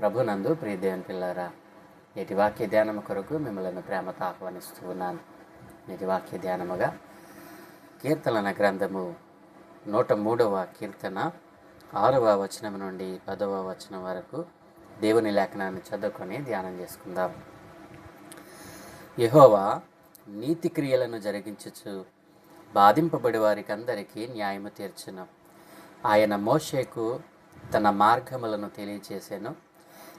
ప్రభునందు ప్రియదేవన్ పిల్లారా నేటి వాక్య ధ్యానము కొరకు మిమ్మల్ని ప్రేమతో ఆహ్వానిస్తూ ఉన్నాను. నేటి వాక్య ధ్యానముగా కీర్తనల గ్రంథము నూట మూడవ కీర్తన ఆరవ వచనం నుండి పదవ వచనం వరకు దేవుని లేఖనాన్ని చదువుకొని ధ్యానం చేసుకుందాం. యహోవా నీతి క్రియలను జరిగించచ్చు బాధింపబడి వారికి అందరికీ న్యాయము తీర్చను. ఆయన మోషేకు తన మార్గములను తెలియచేసాను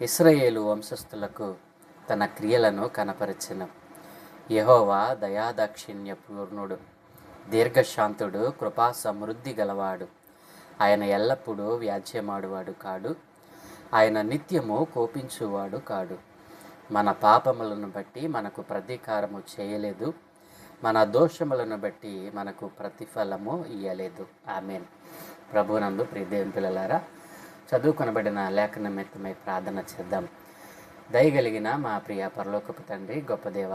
ఇస్రయేలు వంశస్థులకు తన క్రియలను కనపరచెను. యహోవా దయాదాక్షిణ్య పూర్ణుడు దీర్ఘశాంతుడు కృపా సమృద్ధి గలవాడు. ఆయన ఎల్లప్పుడూ వ్యాజ్యమాడువాడు కాడు. ఆయన నిత్యము కోపించువాడు కాడు. మన పాపములను బట్టి మనకు ప్రతీకారము చేయలేదు. మన దోషములను బట్టి మనకు ప్రతిఫలము ఇయ్యలేదు. ఆమెన్. ప్రభునందు ప్రియదేవం పిల్లలారా చదువుకొనబడిన లేఖ నిమిత్తమై ప్రార్థన చేద్దాం. దయగలిగిన మా ప్రియ పరలోకపు తండ్రి గొప్పదేవ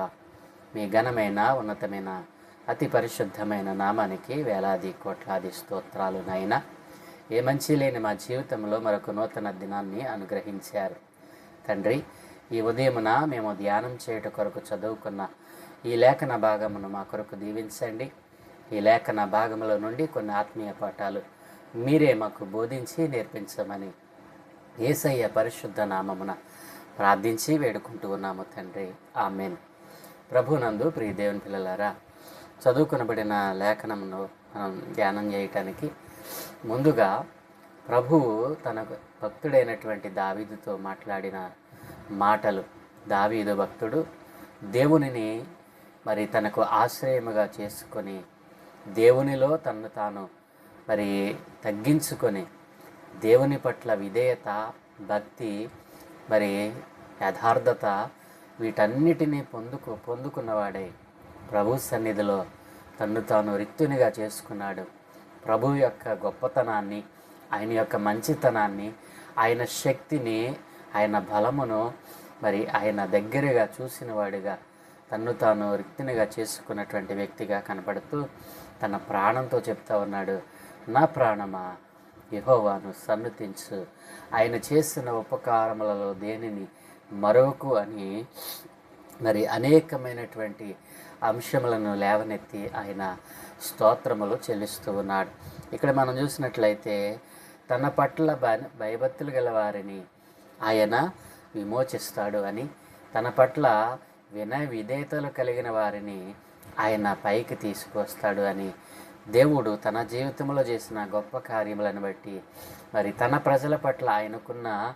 మీ ఘనమైన ఉన్నతమైన అతి పరిశుద్ధమైన నామానికి వేలాది కోట్లాది స్తోత్రాలు నాయన. ఏ మంచి లేని మా జీవితంలో మరొక నూతన దినాన్ని అనుగ్రహించారు. తండ్రి ఈ ఉదయమున మేము ధ్యానం చేయుట కొరకు చదువుకున్న ఈ లేఖన భాగమును మా కొరకు దీవించండి. ఈ లేఖన భాగముల నుండి కొన్ని ఆత్మీయ పాఠాలు మీరే మాకు బోధించి నేర్పించమని ఏసయ్య పరిశుద్ధ నామమున ప్రార్థించి వేడుకుంటూ ఉన్నాము తండ్రి. ఆమెన్. ప్రభునందు ప్రియ దేవుని పిల్లలారా చదువుకునబడిన లేఖనమును మనం ధ్యానం చేయటానికి ముందుగా ప్రభువు తన భక్తుడైనటువంటి దావీదుతో మాట్లాడిన మాటలు. దావీదు భక్తుడు దేవునిని మరి తనకు ఆశ్రయముగా చేసుకొని దేవునిలో తను తాను మరి తగ్గించుకొని దేవుని పట్ల విధేయత భక్తి మరి యథార్థత వీటన్నిటినీ పొందుకు పొందుకున్నవాడై ప్రభు సన్నిధిలో తన్ను తాను రిక్తునిగా చేసుకున్నాడు. ప్రభు యొక్క గొప్పతనాన్ని ఆయన యొక్క మంచితనాన్ని ఆయన శక్తిని ఆయన బలమును మరి ఆయన దగ్గరగా చూసిన వాడిగా తన్ను తాను రిక్తినిగా చేసుకున్నటువంటి వ్యక్తిగా కనపడుతూ తన ప్రాణంతో చెప్తా ఉన్నాడు. నా ప్రాణమా? యహోవాను సన్నుతించు. ఆయన చేసిన ఉపకారములలో దేనిని మరొకు అని మరి అనేకమైనటువంటి అంశములను లేవనెత్తి ఆయన స్తోత్రములు చెల్లిస్తూ ఉన్నాడు. ఇక్కడ మనం చూసినట్లయితే తన పట్ల భయ భయభక్తులు గల వారిని ఆయన విమోచిస్తాడు అని తన పట్ల వినయ విధేయతలు కలిగిన వారిని ఆయన పైకి తీసుకొస్తాడు అని దేవుడు తన జీవితంలో చేసిన గొప్ప కార్యములను బట్టి మరి తన ప్రజల పట్ల ఆయనకున్న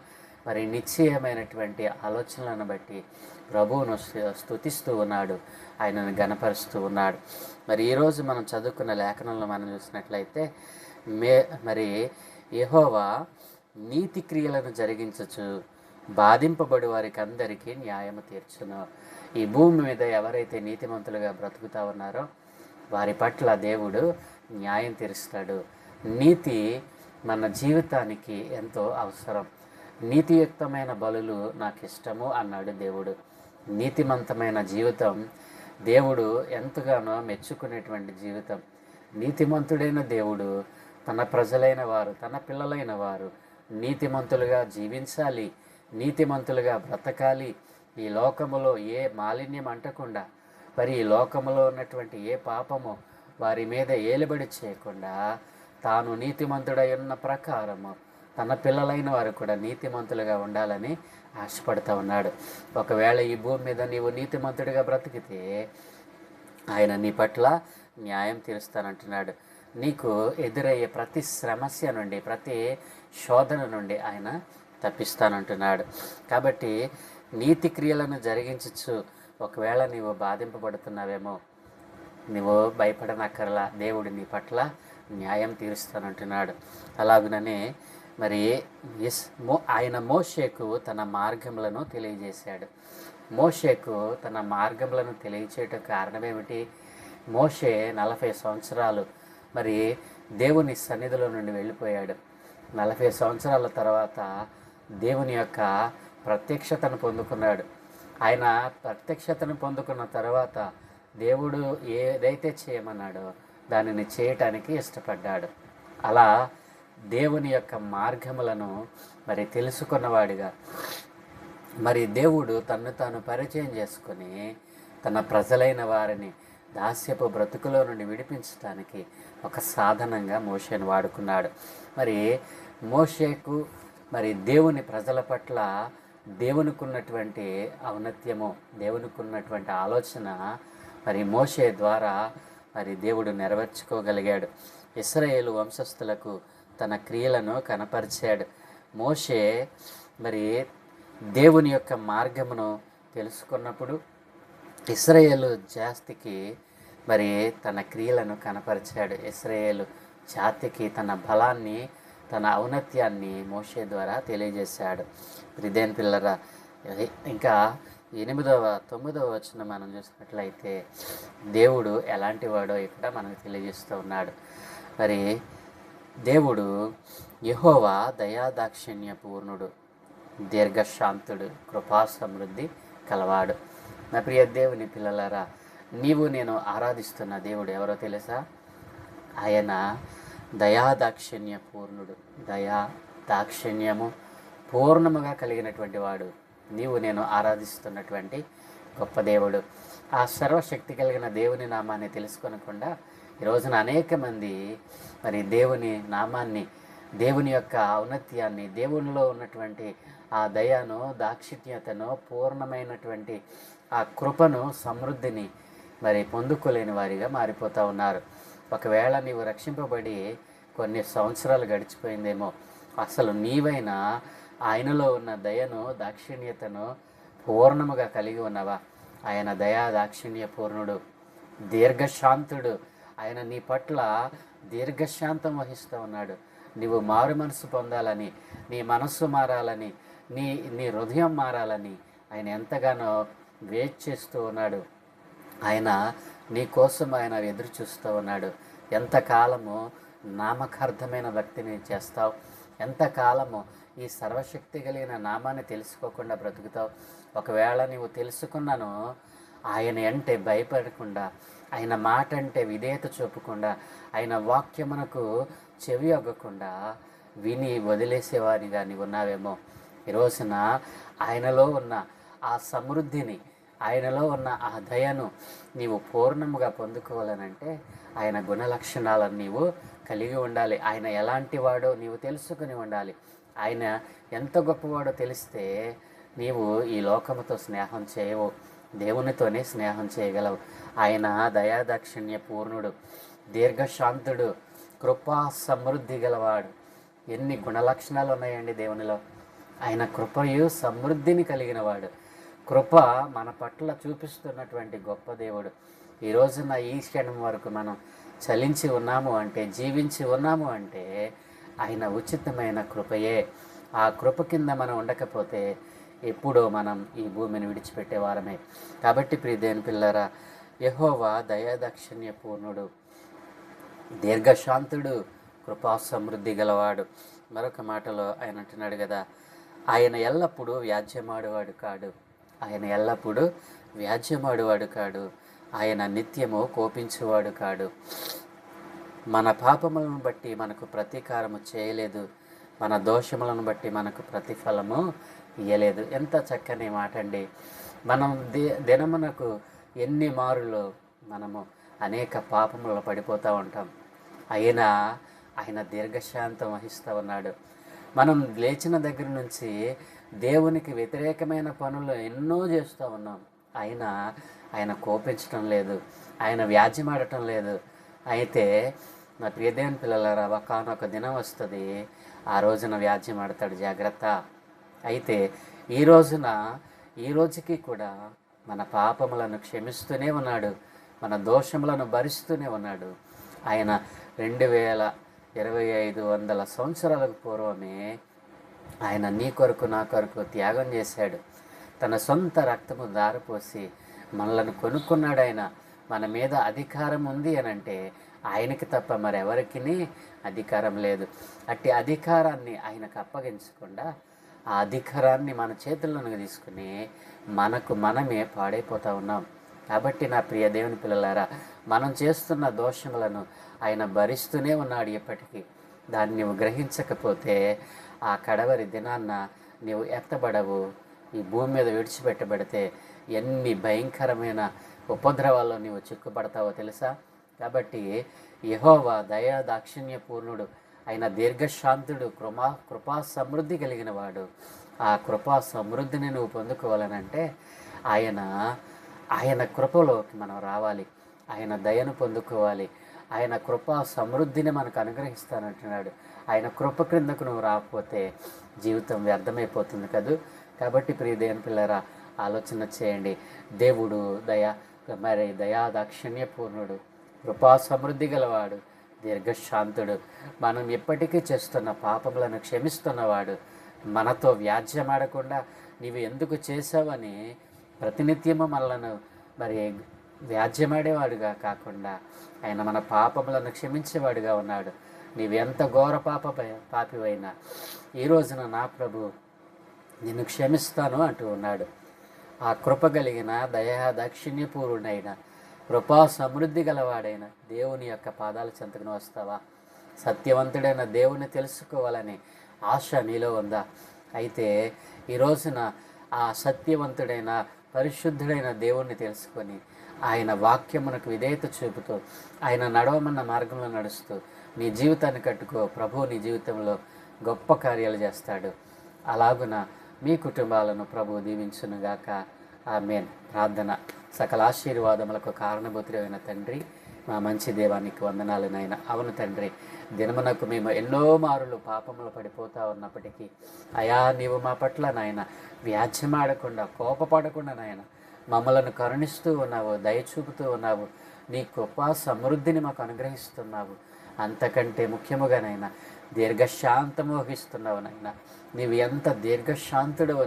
మరి నిశ్చయమైనటువంటి ఆలోచనలను బట్టి ప్రభువును స్థుతిస్తూ ఉన్నాడు. ఆయనను గనపరుస్తూ ఉన్నాడు. మరి ఈరోజు మనం చదువుకున్న లేఖనంలో మనం చూసినట్లయితే మే మరి యహోవా నీతి క్రియలను జరిగించచ్చు. బాధింపబడి వారికి అందరికీ న్యాయం తీర్చును. ఈ భూమి మీద ఎవరైతే నీతిమంతులుగా బ్రతుకుతా ఉన్నారో వారి పట్ల దేవుడు న్యాయం తీరుస్తాడు. నీతి మన జీవితానికి ఎంతో అవసరం. నీతియుక్తమైన బలులు నాకు ఇష్టము అన్నాడు దేవుడు. నీతిమంతమైన జీవితం దేవుడు ఎంతగానో మెచ్చుకునేటువంటి జీవితం. నీతిమంతుడైన దేవుడు తన ప్రజలైన వారు తన పిల్లలైన వారు నీతిమంతులుగా జీవించాలి నీతిమంతులుగా బ్రతకాలి. ఈ లోకములో ఏ మాలిన్యం అంటకుండా మరి ఈ లోకములో ఉన్నటువంటి ఏ పాపము వారి మీద ఏలుబడి చేయకుండా తాను నీతిమంతుడై ఉన్న ప్రకారము తన పిల్లలైన వారు కూడా నీతిమంతులుగా ఉండాలని ఆశపడుతూ ఉన్నాడు. ఒకవేళ ఈ భూమి మీద నీవు నీతిమంతుడిగా బ్రతికితే ఆయన నీ పట్ల న్యాయం తీరుస్తానంటున్నాడు. నీకు ఎదురయ్యే ప్రతి సమస్య నుండి ప్రతి శోధన నుండి ఆయన తప్పిస్తానంటున్నాడు. కాబట్టి నీతి క్రియలను జరిగించచ్చు ఒకవేళ నీవు బాధింపబడుతున్నావేమో నువ్వు భయపడనక్కర్లా దేవుడు నీ పట్ల న్యాయం తీరుస్తానంటున్నాడు. అలాగుననే మరి ఎస్ మో ఆయన మోషేకు తన మార్గములను తెలియజేశాడు. మోషేకు తన మార్గములను తెలియచేయటం కారణం ఏమిటి మోషే నలభై సంవత్సరాలు మరి దేవుని సన్నిధిలో నుండి వెళ్ళిపోయాడు. నలభై సంవత్సరాల తర్వాత దేవుని యొక్క ప్రత్యక్షతను పొందుకున్నాడు. ఆయన ప్రత్యక్షతను పొందుకున్న తర్వాత దేవుడు ఏదైతే చేయమన్నాడో దానిని చేయటానికి ఇష్టపడ్డాడు. అలా దేవుని యొక్క మార్గములను మరి తెలుసుకున్నవాడిగా మరి దేవుడు తను తాను పరిచయం చేసుకుని తన ప్రజలైన వారిని దాస్యపు బ్రతుకులో నుండి విడిపించడానికి ఒక సాధనంగా మోషేను వాడుకున్నాడు. మరి మోషేకు మరి దేవుని ప్రజల పట్ల దేవునికి ఉన్నటువంటి ఔన్నత్యము దేవునికి ఉన్నటువంటి ఆలోచన మరి మోషే ద్వారా మరి దేవుడు నెరవేర్చుకోగలిగాడు. ఇస్రాయేలు వంశస్థులకు తన క్రియలను కనపరిచాడు. మోషే మరి దేవుని యొక్క మార్గమును తెలుసుకున్నప్పుడు ఇస్రాయేలు జాస్తికి మరి తన క్రియలను కనపరిచాడు. ఇస్రాయేలు జాతికి తన బలాన్ని తన ఔన్నత్యాన్ని మోషే ద్వారా తెలియజేశాడు. ప్రిదేన్ పిల్లరా ఇంకా ఎనిమిదవ తొమ్మిదవ వచ్చిన మనం చూసినట్లయితే దేవుడు ఎలాంటి వాడో ఇక్కడ మనకు తెలియజేస్తూ ఉన్నాడు. మరి దేవుడు యహోవా దయాదాక్షిణ్య పూర్ణుడు దీర్ఘశాంతుడు కృపా సమృద్ధి కలవాడు. నా ప్రియ దేవుని పిల్లలారా నీవు నేను ఆరాధిస్తున్న దేవుడు ఎవరో తెలుసా? ఆయన దయాదాక్షిణ్య పూర్ణుడు దయా దాక్షిణ్యము పూర్ణముగా కలిగినటువంటి వాడు. నీవు నేను ఆరాధిస్తున్నటువంటి గొప్ప దేవుడు. ఆ సర్వశక్తి కలిగిన దేవుని నామాన్ని తెలుసుకొనకుండా ఈ రోజున అనేక మంది మరి దేవుని నామాన్ని దేవుని యొక్క ఔన్నత్యాన్ని దేవునిలో ఉన్నటువంటి ఆ దయను దాక్షిణ్యతను పూర్ణమైనటువంటి ఆ కృపను సమృద్ధిని మరి పొందుకోలేని వారిగా మారిపోతూ ఉన్నారు. ఒకవేళ నీవు రక్షింపబడి కొన్ని సంవత్సరాలు గడిచిపోయిందేమో. అసలు నీవైనా ఆయనలో ఉన్న దయను దాక్షిణ్యతను పూర్ణముగా కలిగి ఉన్నవా? ఆయన దయా దాక్షిణ్య పూర్ణుడు దీర్ఘశాంతుడు. ఆయన నీ పట్ల దీర్ఘశాంతం వహిస్తూ ఉన్నాడు. నీవు మారు మనసు పొందాలని నీ మనస్సు మారాలని నీ నీ హృదయం మారాలని ఆయన ఎంతగానో వెయిట్ చేస్తూ ఉన్నాడు. ఆయన నీ కోసం ఆయన ఎదురు చూస్తూ ఉన్నాడు. ఎంతకాలము నామకార్థమైన వ్యక్తిని చేస్తావు. ఎంతకాలము ఈ సర్వశక్తి కలిగిన నామాన్ని తెలుసుకోకుండా బ్రతుకుతావు. ఒకవేళ నీవు తెలుసుకున్నాను ఆయన అంటే భయపడకుండా ఆయన మాట అంటే విధేయత చూపకుండా ఆయన వాక్యమునకు చెవి అగ్గకుండా విని వదిలేసేవారిగా నీవు ఉన్నావేమో. ఈ రోజున ఆయనలో ఉన్న ఆ సమృద్ధిని ఆయనలో ఉన్న ఆ దయను నీవు పూర్ణముగా పొందుకోవాలనంటే ఆయన గుణ లక్షణాలను నీవు కలిగి ఉండాలి. ఆయన ఎలాంటి వాడో నీవు తెలుసుకుని ఉండాలి. ఆయన ఎంత గొప్పవాడో తెలిస్తే నీవు ఈ లోకముతో స్నేహం చేయవు. దేవునితోనే స్నేహం చేయగలవు. ఆయన దయాదాక్షిణ్య పూర్ణుడు దీర్ఘశాంతుడు కృపా సమృద్ధి గలవాడు. ఎన్ని గుణలక్షణాలు ఉన్నాయండి దేవునిలో. ఆయన కృపయు సమృద్ధిని కలిగినవాడు. కృప మన పట్ల చూపిస్తున్నటువంటి గొప్ప దేవుడు. ఈ రోజున ఈ క్షణం వరకు మనం చలించి ఉన్నాము అంటే జీవించి ఉన్నాము అంటే ఆయన ఉచితమైన కృపయే. ఆ కృప కింద మనం ఉండకపోతే ఎప్పుడో మనం ఈ భూమిని విడిచిపెట్టేవారమే కాబట్టి ప్రియదేని పిల్లరా యహోవా దయాదాక్షిణ్య పూర్ణుడు దీర్ఘశాంతుడు కృపా సమృద్ధి గలవాడు. మరొక మాటలో ఆయన అంటున్నాడు కదా ఆయన ఎల్లప్పుడూ వ్యాజ్యమాడువాడు కాడు. ఆయన ఎల్లప్పుడూ వ్యాజ్యమాడువాడు కాడు. ఆయన నిత్యము కోపించువాడు కాడు. మన పాపములను బట్టి మనకు ప్రతీకారము చేయలేదు. మన దోషములను బట్టి మనకు ప్రతిఫలము ఇయ్యలేదు. ఎంత చక్కని మాట అండి మనం ది దినమునకు ఎన్ని మారులు మనము అనేక పాపములు పడిపోతూ ఉంటాం. అయినా ఆయన దీర్ఘశాంతం వహిస్తూ ఉన్నాడు. మనం లేచిన దగ్గర నుంచి దేవునికి వ్యతిరేకమైన పనులు ఎన్నో చేస్తూ ఉన్నాం. ఆయన ఆయన కోపించటం లేదు. ఆయన వ్యాజ్యమాడటం లేదు. అయితే నా ప్రియదేవుని పిల్లలారా ఒకనొక దినం వస్తుంది. ఆ రోజున వ్యాజ్యం ఆడతాడు జాగ్రత్త. అయితే ఈ రోజున ఈ రోజుకి కూడా మన పాపములను క్షమిస్తూనే ఉన్నాడు. మన దోషములను భరిస్తూనే ఉన్నాడు. ఆయన రెండు వేల ఇరవై ఐదు వందల సంవత్సరాలకు పూర్వమే ఆయన నీ కొరకు నా కొరకు త్యాగం చేశాడు. తన సొంత రక్తము దారిపోసి మనలను కొనుక్కున్నాడు ఆయన మన మీద అధికారం ఉంది అని అంటే ఆయనకి తప్ప మరెవరికి అధికారం లేదు. అట్టి అధికారాన్ని ఆయనకు అప్పగించకుండా ఆ అధికారాన్ని మన చేతుల్లోనికి తీసుకుని మనకు మనమే పాడైపోతూ ఉన్నాం. కాబట్టి నా ప్రియ దేవుని పిల్లలారా మనం చేస్తున్న దోషములను ఆయన భరిస్తూనే ఉన్నాడు ఎప్పటికీ దాన్ని నువ్వు గ్రహించకపోతే ఆ కడవరి దినాన్న నీవు ఎత్తబడవు. ఈ భూమి మీద విడిచిపెట్టబెడితే ఎన్ని భయంకరమైన ఉపద్రవాల్లో నీవు చిక్కుపడతావో తెలుసా? కాబట్టి యహోవా దయా దాక్షిణ్య పూర్ణుడు ఆయన దీర్ఘశాంతుడు కృమా కృపా సమృద్ధి కలిగిన వాడు ఆ కృపా సమృద్ధిని నువ్వు పొందుకోవాలనంటే ఆయన ఆయన కృపలోకి మనం రావాలి. ఆయన దయను పొందుకోవాలి. ఆయన కృపా సమృద్ధిని మనకు అనుగ్రహిస్తానంటున్నాడు. ఆయన కృప క్రిందకు నువ్వు రాకపోతే జీవితం వ్యర్థమైపోతుంది కదూ? కాబట్టి ప్రియ దేవుని పిల్లరా ఆలోచన చేయండి. దేవుడు దయా మరి దయా దాక్షిణ్యపూర్ణుడు కృపా సమృద్ధి గలవాడు దీర్ఘశాంతుడు. మనం ఎప్పటికీ చేస్తున్న పాపములను క్షమిస్తున్నవాడు. మనతో వ్యాజ్యమాడకుండా నీవు ఎందుకు చేసావని ప్రతినిత్యము మనలను మరి వ్యాజ్యమాడేవాడుగా కాకుండా ఆయన మన పాపములను క్షమించేవాడుగా ఉన్నాడు. నీవెంత ఘోర పాప పాపివైనా ఈ రోజున నా ప్రభు నిన్ను క్షమిస్తాను అంటూ ఉన్నాడు. ఆ కృప కలిగిన దయా దాక్షిణ్యపూర్ణుడైన కృపా సమృద్ధి గలవాడైన దేవుని యొక్క పాదాల చెంతకును వస్తావా? సత్యవంతుడైన దేవుని తెలుసుకోవాలని ఆశ నీలో ఉందా? అయితే ఈ రోజున ఆ సత్యవంతుడైన పరిశుద్ధుడైన దేవుణ్ణి తెలుసుకొని ఆయన వాక్యమునకు విధేయత చూపుతూ ఆయన నడవమన్న మార్గంలో నడుస్తూ నీ జీవితాన్ని కట్టుకో. ప్రభువు నీ జీవితంలో గొప్ప కార్యాలు చేస్తాడు. అలాగున మీ కుటుంబాలను ప్రభు దీవించునుగాక ఆమెన్. ప్రార్థన. సకల ఆశీర్వాదములకు కారణభూతుడైన తండ్రి మా మంచి దేవానికి వందనాలు నాయన. అవును తండ్రి దినమునకు మేము ఎన్నో మారులు పాపములు పడిపోతా ఉన్నప్పటికీ అయా నీవు మా పట్ల నాయన వ్యాజ్యమాడకుండా కోపపడకుండా నాయన మమ్మలను కరుణిస్తూ ఉన్నావు దయ చూపుతూ ఉన్నావు నీ గొప్ప సమృద్ధిని మాకు అనుగ్రహిస్తున్నావు. అంతకంటే ముఖ్యముగానైనా దీర్ఘశాంతమోహిస్తున్నావు నాయన. నీవు ఎంత దీర్ఘశాంతుడవు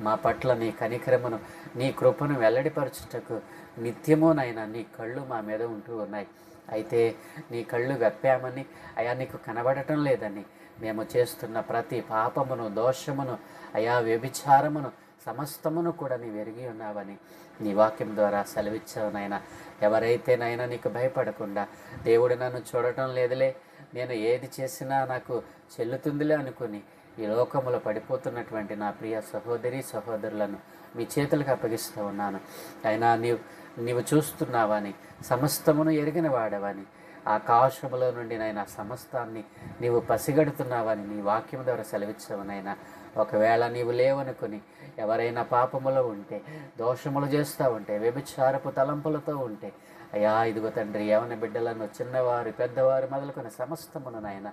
మా పట్ల నీ కనికరమును నీ కృపను వెల్లడిపరచుటకు నిత్యమునైనా నీ కళ్ళు మా మీద ఉంటూ ఉన్నాయి. అయితే నీ కళ్ళు గప్పామని అయా నీకు కనబడటం లేదని. మేము చేస్తున్న ప్రతి పాపమును దోషమును అయా వ్యభిచారమును సమస్తమును కూడా నీ వెరిగి ఉన్నావని. నీ వాక్యం ద్వారా సెలవిచ్చావునైనా ఎవరైతేనైనా నీకు భయపడకుండా. దేవుడు నన్ను చూడటం లేదులే నేను ఏది చేసినా నాకు చెల్లుతుందిలే అనుకుని. ఈ లోకములో పడిపోతున్నటువంటి నా ప్రియ సహోదరి సహోదరులను మీ చేతులకు అప్పగిస్తూ ఉన్నాను. అయినా నీవు నీవు చూస్తున్నావని సమస్తమును ఎరిగిన వాడవని ఆకాశములో నుండి నైనా సమస్తాన్ని నీవు పసిగడుతున్నావని నీ వాక్యం ద్వారా సెలవిచ్చావునైనా ఒకవేళ నీవు లేవనుకుని ఎవరైనా పాపములో ఉంటే దోషములు చేస్తూ ఉంటే వ్యభిచారపు తలంపులతో ఉంటే అయ్యా ఇదిగో తండ్రి యవన బిడ్డలను చిన్నవారు పెద్దవారు మొదలుకొని సమస్తమును నాయన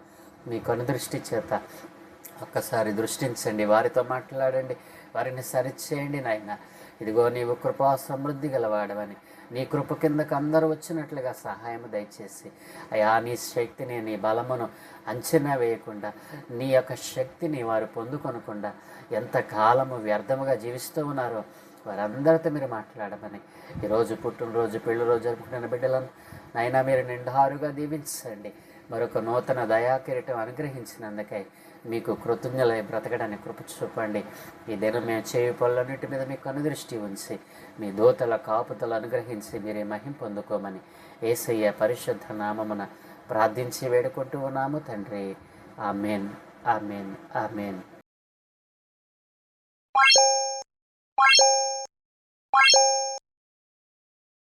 మీ కనుదృష్టి చేత ఒక్కసారి దృష్టించండి వారితో మాట్లాడండి వారిని సరిచేయండి నాయన. ఇదిగో నీవు కృపా సమృద్ధి గలవాడవని నీ కృప కిందకు అందరూ వచ్చినట్లుగా సహాయం దయచేసి. అయా నీ శక్తిని నీ బలమును అంచనా వేయకుండా నీ యొక్క శక్తిని వారు పొందుకొనకుండా ఎంత కాలము వ్యర్థముగా జీవిస్తూ ఉన్నారో వారందరితో మీరు మాట్లాడమని ఈరోజు పుట్టినరోజు పెళ్ళి రోజు జరుపుకుంటున్న బిడ్డలను నైనా మీరు నిండారుగా దీవించండి. మరొక నూతన దయాకిరీటం అనుగ్రహించినందుకై మీకు కృతజ్ఞలై బ్రతకడానికి కృప చూపండి. ఈ దినం మేము చేయు పనులన్నిటి మీద మీకు అనుదృష్టి ఉంచి మీ దూతల కాపుతలు అనుగ్రహించి మీరే మహిం పొందుకోమని ఏసయ్య పరిశుద్ధ నామమున ప్రార్థించి వేడుకుంటూ ఉన్నాము తండ్రి. Amen amen amen.